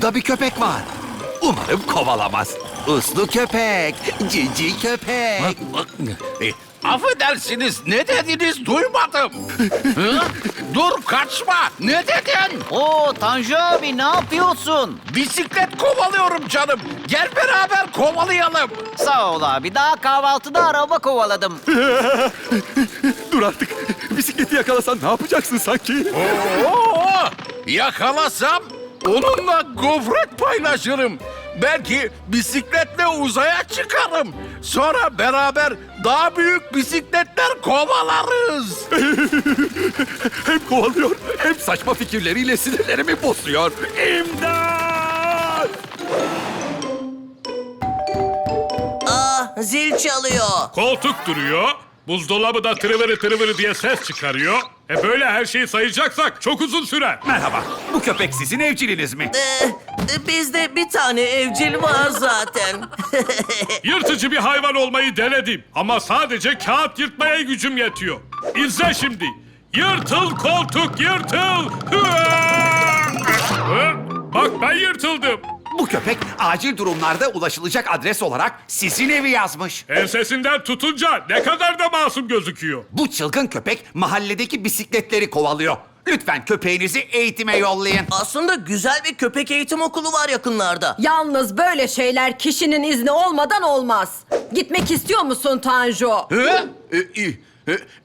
Hı? Şurada bir köpek var. Umarım kovalamaz. Uslu köpek, cici köpek. E, affedersiniz ne dediniz duymadım. Hı? Dur kaçma ne dedin? Oo Tanju abi ne yapıyorsun? Bisiklet kovalıyorum canım. Gel beraber kovalayalım. Sağ ol abi daha kahvaltıda araba kovaladım. Dur artık. Bisikleti yakalasan ne yapacaksın sanki? Oo, yakalasam onunla gofret paylaşırım. Belki bisikletle uzaya çıkarım. Sonra beraber daha büyük bisikletler kovalarız. Hem kovalıyor hem saçma fikirleriyle sinirlerimi bozuyor. İmdat! Aa, zil çalıyor. Koltuk duruyor. Buzdolabı da tırıvırı tırıvırı diye ses çıkarıyor. E böyle her şeyi sayacaksak çok uzun sürer. Merhaba. Bu köpek sizin evciliniz mi? Ee, bizde bir tane evcil var zaten. Yırtıcı bir hayvan olmayı denedim. Ama sadece kağıt yırtmaya gücüm yetiyor. İzle şimdi. Yırtıl koltuk yırtıl. Hı? Bak ben yırtıldım. Bu köpek acil durumlarda ulaşılacak adres olarak sizin evi yazmış. Ensesinden tutunca ne kadar da masum gözüküyor. Bu çılgın köpek mahalledeki bisikletleri kovalıyor. Lütfen köpeğinizi eğitime yollayın. Aslında güzel bir köpek eğitim okulu var yakınlarda. Yalnız böyle şeyler kişinin izni olmadan olmaz. Gitmek istiyor musun Tanju? Hı? E, e, e,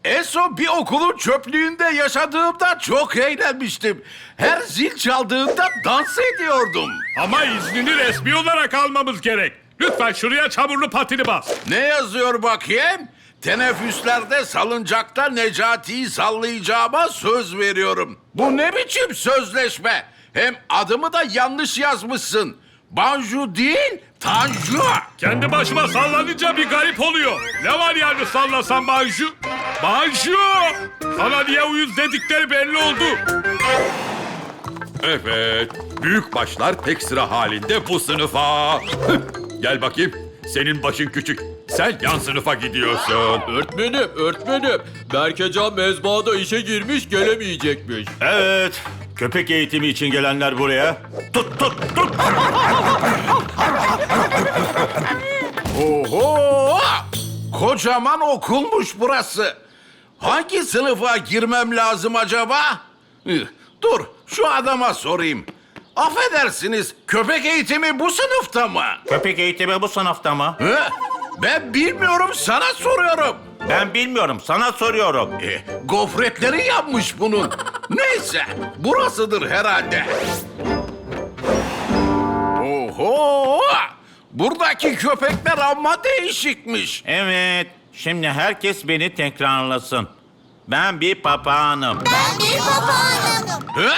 En son bir okulun çöplüğünde yaşadığımda çok eğlenmiştim. Her zil çaldığında dans ediyordum. Ama iznini resmi olarak almamız gerek. Lütfen şuraya çamurlu patini bas. Ne yazıyor bakayım? Teneffüslerde salıncakta Necati'yi sallayacağıma söz veriyorum. Bu ne biçim sözleşme? Hem adımı da yanlış yazmışsın. Banju değil, Tanju. Kendi başıma sallanınca bir garip oluyor. Ne var yani sallasam Banju? Banju! Sana niye uyuz dedikleri belli oldu. Evet. Büyük başlar tek sıra halinde bu sınıfa. Gel bakayım. Senin başın küçük. Sen yan sınıfa gidiyorsun. Öğretmenim, öğretmenim. Berkecan mezbahada işe girmiş gelemeyecekmiş. Evet. Köpek eğitimi için gelenler buraya. Tut tut tut. Kocaman okulmuş burası. Hangi sınıfa girmem lazım acaba? Üh, Dur, şu adama sorayım. Affedersiniz, köpek eğitimi bu sınıfta mı? Köpek eğitimi bu sınıfta mı? Hı? Ben bilmiyorum, sana soruyorum. Ben bilmiyorum. Sana soruyorum. E, gofretleri yanmış bunun. Neyse, burasıdır herhalde. Oho! Buradaki köpekler amma değişikmiş. Evet. Şimdi herkes beni tekrarlasın. Ben bir papağanım. Hı?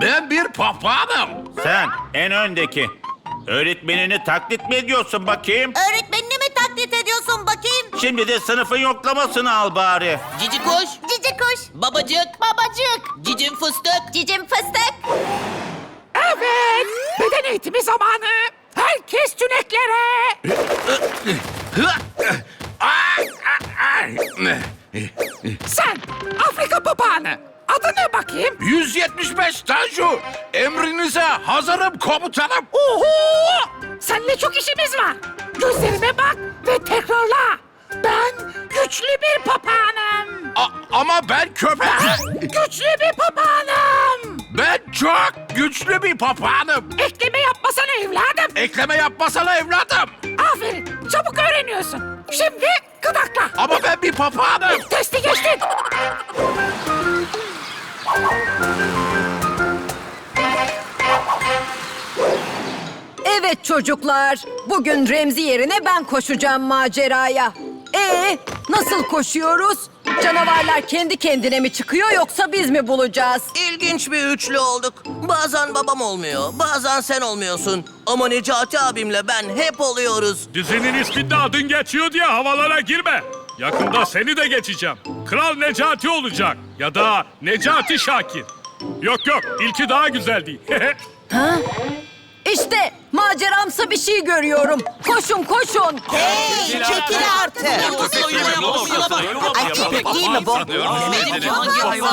Ben bir papağanım. Sen en öndeki. Öğretmenini taklit mi ediyorsun bakayım? Öğretmenini mi taklit ediyorsun bakayım? Şimdi de sınıfın yoklamasını al bari. Cici kuş. Cici kuş. Babacık. Babacık. Cicim fıstık. Cicim fıstık. Evet, beden eğitimi zamanı. Herkes tüneklere. Sen Afrika papağanı. Adı ne bakayım? 175 Tanju. Emrinize hazırım komutanım. Oho! Seninle çok işimiz var. Gözlerime bak ve tekrarla. Ben güçlü bir papağanım. A- ama ben köpek. Güçlü bir papağanım. Ben çok güçlü bir papağanım. Ekleme yapmasana evladım. Ekleme yapmasana evladım. Aferin, çabuk öğreniyorsun. Şimdi gıdakla. Ama ben bir papağanım. Testi geçtin. Evet çocuklar. Bugün Remzi yerine ben koşacağım maceraya. Ee, nasıl koşuyoruz? Canavarlar kendi kendine mi çıkıyor yoksa biz mi bulacağız? İlginç bir üçlü olduk. Bazen babam olmuyor, bazen sen olmuyorsun. Ama Necati abimle ben hep oluyoruz. Dizinin isminde adın geçiyor diye havalara girme. Yakında seni de geçeceğim. Kral Necati olacak. Ya da Necati Şakir. Yok yok, ilki daha güzel değil. İşte maceramsı bir şey görüyorum. Koşun koşun. Hey çekil artık. bak. Ay köpek değil mi bu?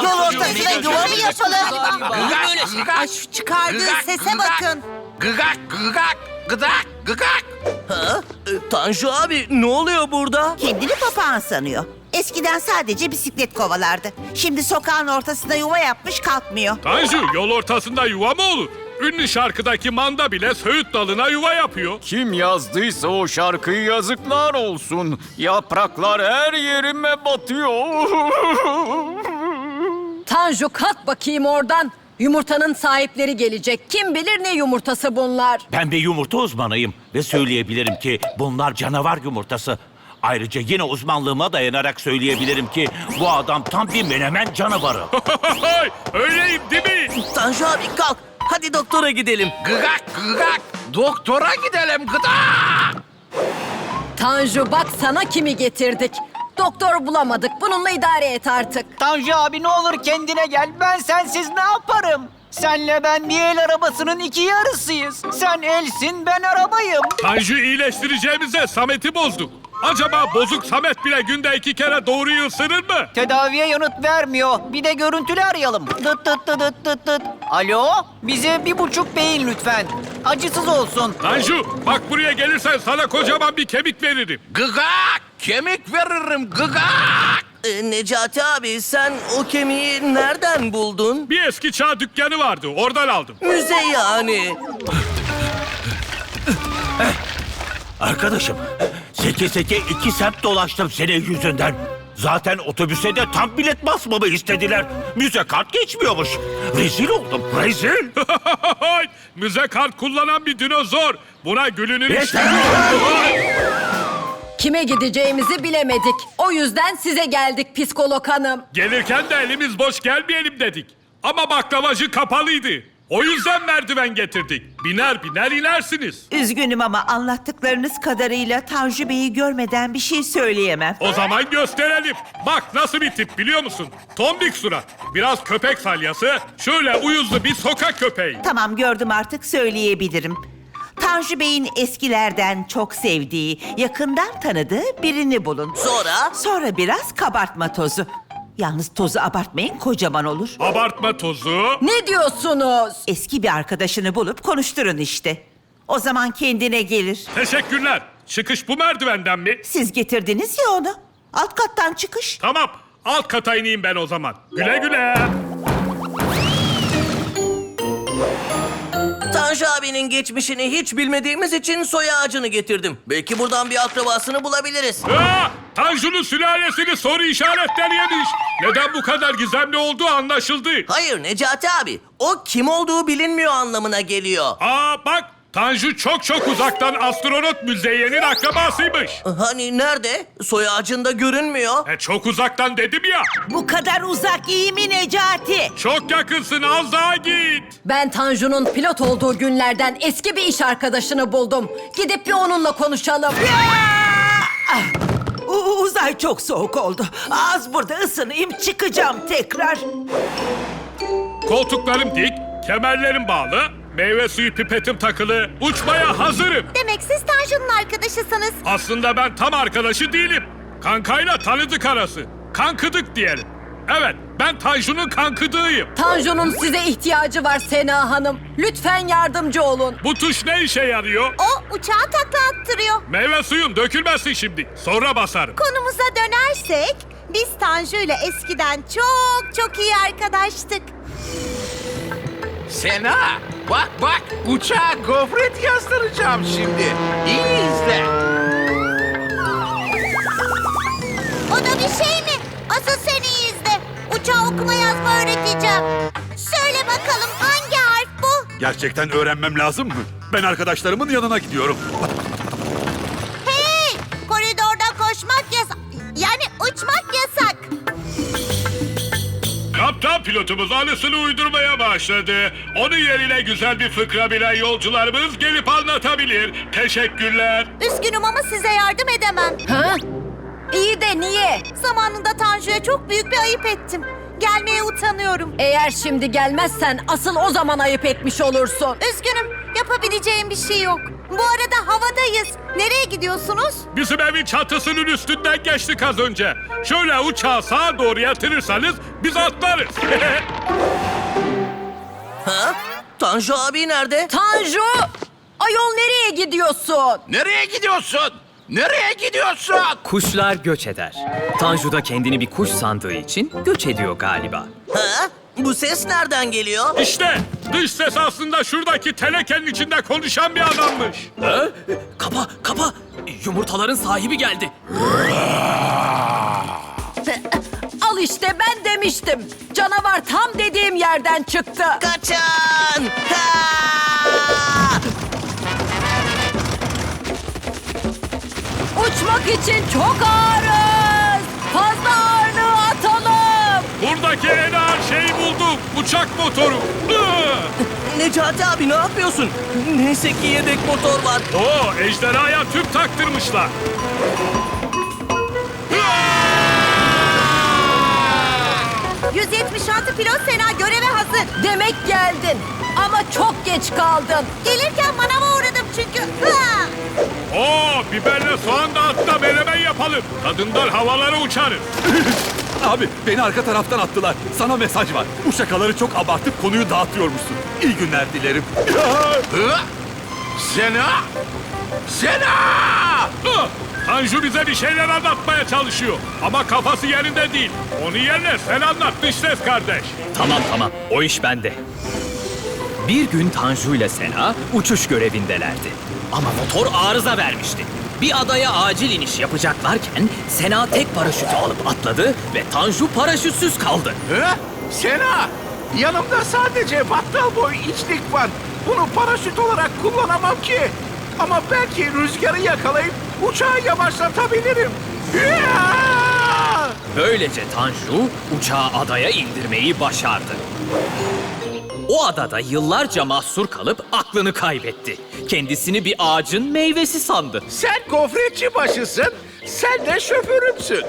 Yol ortasına yuva mı yapalım? Ay şu çıkardığı sese bakın. Gıgak gıgak gıdak gıgak. Ha? E, Tanju abi ne oluyor burada? Kendini papağan sanıyor. Eskiden sadece bisiklet kovalardı. Şimdi sokağın ortasında yuva yapmış kalkmıyor. Tanju yol ortasında yuva mı olur? Ünlü şarkıdaki manda bile söğüt dalına yuva yapıyor. Kim yazdıysa o şarkıyı yazıklar olsun. Yapraklar her yerime batıyor. Tanju kalk bakayım oradan. Yumurtanın sahipleri gelecek. Kim bilir ne yumurtası bunlar. Ben bir yumurta uzmanıyım ve söyleyebilirim ki bunlar canavar yumurtası. Ayrıca yine uzmanlığıma dayanarak söyleyebilirim ki bu adam tam bir menemen canavarı. Öyleyim değil mi? Tanju abi kalk. Hadi doktora gidelim. Gıgak gıgak. Doktora gidelim gıdak. Tanju bak sana kimi getirdik. Doktor bulamadık. Bununla idare et artık. Tanju abi ne olur kendine gel. Ben sensiz ne yaparım? Senle ben bir el arabasının iki yarısıyız. Sen elsin ben arabayım. Tanju iyileştireceğimize Samet'i bozduk. Acaba bozuk Samet bile günde iki kere doğruyu ısırır mı? Tedaviye yanıt vermiyor. Bir de görüntülü arayalım. Dıt dıt dıt dıt dıt dıt. Alo? Bize bir buçuk beyin lütfen. Acısız olsun. Tanju bak buraya gelirsen sana kocaman bir kemik veririm. Gıgak. Kemik veririm gıgak. E, Necati abi sen o kemiği nereden buldun? Bir eski çağ dükkanı vardı oradan aldım. Müze yani. Arkadaşım, seke seke iki semt dolaştım senin yüzünden. Zaten otobüse de tam bilet basmamı istediler. Müze kart geçmiyormuş. Rezil oldum, rezil. Müze kart kullanan bir dinozor. Buna gülünün işte. Kime gideceğimizi bilemedik. O yüzden size geldik psikolog hanım. Gelirken de elimiz boş gelmeyelim dedik. Ama baklavacı kapalıydı. O yüzden merdiven getirdik. Biner biner inersiniz. Üzgünüm ama anlattıklarınız kadarıyla Tanju Bey'i görmeden bir şey söyleyemem. O zaman gösterelim. Bak nasıl bir tip biliyor musun? Tombik surat. Biraz köpek salyası. Şöyle uyuzlu bir sokak köpeği. Tamam gördüm artık söyleyebilirim. Tanju Bey'in eskilerden çok sevdiği, yakından tanıdığı birini bulun. Sonra? Sonra biraz kabartma tozu. Yalnız tozu abartmayın kocaman olur. Abartma tozu. Ne diyorsunuz? Eski bir arkadaşını bulup konuşturun işte. O zaman kendine gelir. Teşekkürler. Çıkış bu merdivenden mi? Siz getirdiniz ya onu. Alt kattan çıkış. Tamam. Alt kata ineyim ben o zaman. Güle güle. Tanju abinin geçmişini hiç bilmediğimiz için soy ağacını getirdim. Belki buradan bir akrabasını bulabiliriz. Aa, Tanju'nun sülalesini soru işaretleri yemiş. Neden bu kadar gizemli olduğu anlaşıldı. Hayır Necati abi. O kim olduğu bilinmiyor anlamına geliyor. Aa bak Tanju çok çok uzaktan astronot Müzeyyen'in akrabasıymış. Hani nerede? Soy ağacında görünmüyor. E çok uzaktan dedim ya. Bu kadar uzak iyi mi Necati? Çok yakınsın az daha git. Ben Tanju'nun pilot olduğu günlerden eski bir iş arkadaşını buldum. Gidip bir onunla konuşalım. U- uzay çok soğuk oldu. Az burada ısınayım çıkacağım tekrar. Koltuklarım dik, kemerlerim bağlı, meyve suyu pipetim takılı, uçmaya hazırım. Demek siz Tanju'nun arkadaşısınız. Aslında ben tam arkadaşı değilim. Kankayla tanıdık arası. Kankıdık diyelim. Evet, ben Tanju'nun kankıdığıyım. Tanju'nun size ihtiyacı var Sena Hanım. Lütfen yardımcı olun. Bu tuş ne işe yarıyor? O uçağı takla attırıyor. Meyve suyum dökülmesin şimdi. Sonra basarım. Konumuza dönersek biz Tanju ile eskiden çok çok iyi arkadaştık. Sena bak bak uçağa gofret yazdıracağım şimdi. İyi izle. Gerçekten öğrenmem lazım mı? Ben arkadaşlarımın yanına gidiyorum. Hey! Koridorda koşmak yasak. Yani uçmak yasak. Kaptan pilotumuz anısını uydurmaya başladı. Onun yerine güzel bir fıkra bilen yolcularımız gelip anlatabilir. Teşekkürler. Üzgünüm ama size yardım edemem. Ha? İyi de niye? Zamanında Tanju'ya çok büyük bir ayıp ettim. Gelmeye utanıyorum. Eğer şimdi gelmezsen asıl o zaman ayıp etmiş olursun. Üzgünüm. Yapabileceğim bir şey yok. Bu arada havadayız. Nereye gidiyorsunuz? Bizim evin çatısının üstünden geçtik az önce. Şöyle uçağı sağa doğru yatırırsanız biz atlarız. Ha? Tanju abi nerede? Tanju! Ayol nereye gidiyorsun? Nereye gidiyorsun? Nereye gidiyorsun? Kuşlar göç eder. Tanju da kendini bir kuş sandığı için göç ediyor galiba. Ha? Bu ses nereden geliyor? işte dış ses aslında şuradaki tenekenin içinde konuşan bir adammış. Kapa, kapa. Yumurtaların sahibi geldi. Al işte ben demiştim. Canavar tam dediğim yerden çıktı. Kaçın! Ha! İçin çok ağırız. Fazla ağırlığı atalım. Buradaki en ağır şeyi buldum. Uçak motoru. Necati abi ne yapıyorsun? Neyse ki yedek motor var. Oo, ejderhaya tüp taktırmışlar. 176 pilot Sena göreve hazır. Demek geldin. Ama çok geç kaldın. Gelirken manava çünkü. Ha! Oo, biberle soğan da hatta menemen yapalım. Tadından havalara uçarız. Abi beni arka taraftan attılar. Sana mesaj var. Bu şakaları çok abartıp konuyu dağıtıyormuşsun. İyi günler dilerim. Hı? Sena! Sena! Tanju bize bir şeyler anlatmaya çalışıyor. Ama kafası yerinde değil. Onun yerine sen anlat dış ses kardeş. Tamam tamam, o iş bende. Bir gün Tanju ile Sena uçuş görevindelerdi. Ama motor arıza vermişti. Bir adaya acil iniş yapacaklarken Sena tek paraşütü alıp atladı ve Tanju paraşütsüz kaldı. Hı? Sena! Yanımda sadece battal boy içlik var. Bunu paraşüt olarak kullanamam ki. Ama belki rüzgarı yakalayıp uçağı yavaşlatabilirim. Böylece Tanju uçağı adaya indirmeyi başardı. O adada yıllarca mahsur kalıp aklını kaybetti. Kendisini bir ağacın meyvesi sandı. Sen gofretçi başısın, sen de şoförümsün.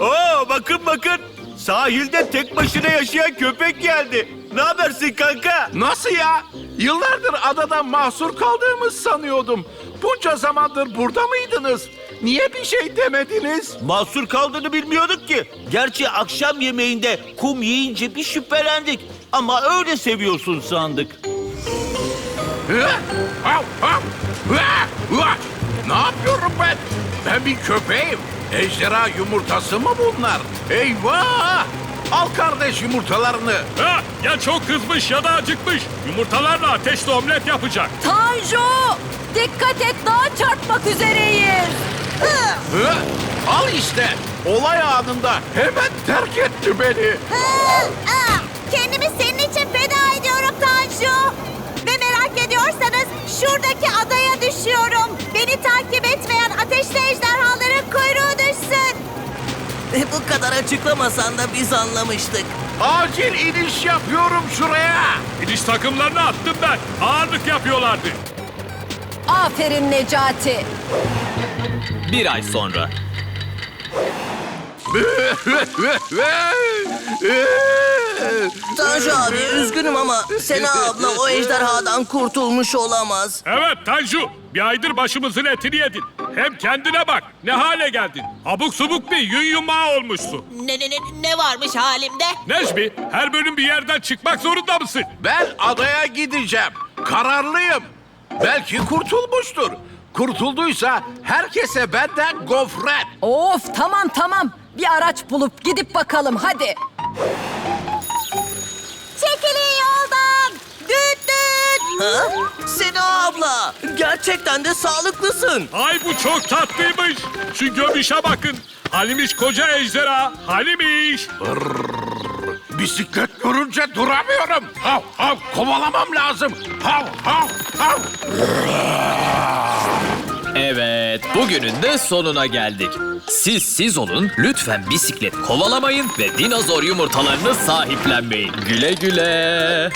Oo bakın bakın. Sahilde tek başına yaşayan köpek geldi. Ne habersin kanka? Nasıl ya? Yıllardır adada mahsur kaldığımız sanıyordum. Bunca zamandır burada mıydınız? Niye bir şey demediniz? Mahsur kaldığını bilmiyorduk ki. Gerçi akşam yemeğinde kum yiyince bir şüphelendik. Ama öyle seviyorsun sandık. Ne yapıyorum ben? Ben bir köpeğim. Ejderha yumurtası mı bunlar? Eyvah! Al kardeş yumurtalarını. Ha, ya çok kızmış ya da acıkmış. Yumurtalarla ateşli omlet yapacak. Tanju! Dikkat et daha çarpmak üzereyiz. Hı? Al işte. Olay anında hemen terk etti beni. Kendimi senin için feda ediyorum Tanju. Ve merak ediyorsanız şuradaki adaya düşüyorum. Beni takip etmeyen ateşli ejderhaların kuyruğu düşsün. E, Bu kadar açıklamasan da biz anlamıştık. Acil iniş yapıyorum şuraya. İniş takımlarını attım ben. Ağırlık yapıyorlardı. Aferin Necati. Bir ay sonra Tanju abi üzgünüm ama Sena abla o ejderhadan kurtulmuş olamaz. Evet Tanju, bir aydır başımızın etini yedin. Hem kendine bak, ne hale geldin. Abuk subuk bir yün yumağı olmuşsun. Ne, ne, ne, ne varmış halimde? Necmi, her bölüm bir yerden çıkmak zorunda mısın? Ben adaya gideceğim. Kararlıyım. Belki kurtulmuştur. Kurtulduysa herkese benden gofret. Of tamam tamam. Bir araç bulup gidip bakalım hadi. Çekilin yoldan. Düt düt. Ha? Sena abla gerçekten de sağlıklısın. Ay bu çok tatlıymış. Şu göbüşe bakın. Halimiş koca ejderha, Halimiş. Bisiklet görünce duramıyorum. Hav hav kovalamam lazım. Hav hav hav. Evet, bugünün de sonuna geldik. Siz siz olun, lütfen bisiklet kovalamayın ve dinozor yumurtalarını sahiplenmeyin. Güle güle.